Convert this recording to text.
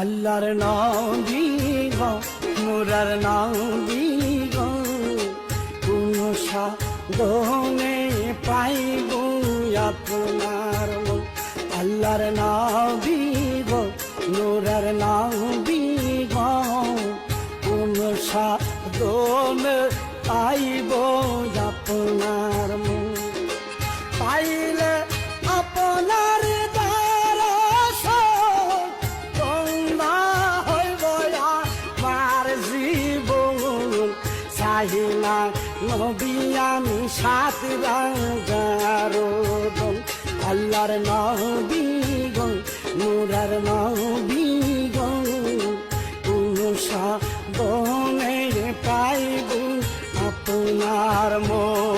আল্লাহর নবী গো মোরার নবী গো কোন সাধনে পাইব আপনার। আল্লাহর নবী গো মোরার নবী গো কোন সাধনে পাইব আপনার। পাইলে চাহিনা নবী, আমি সাত রাঙ্গার আল্লাহর নবী গন নুরার নবী গন সাবনে পাইব আপনার মন।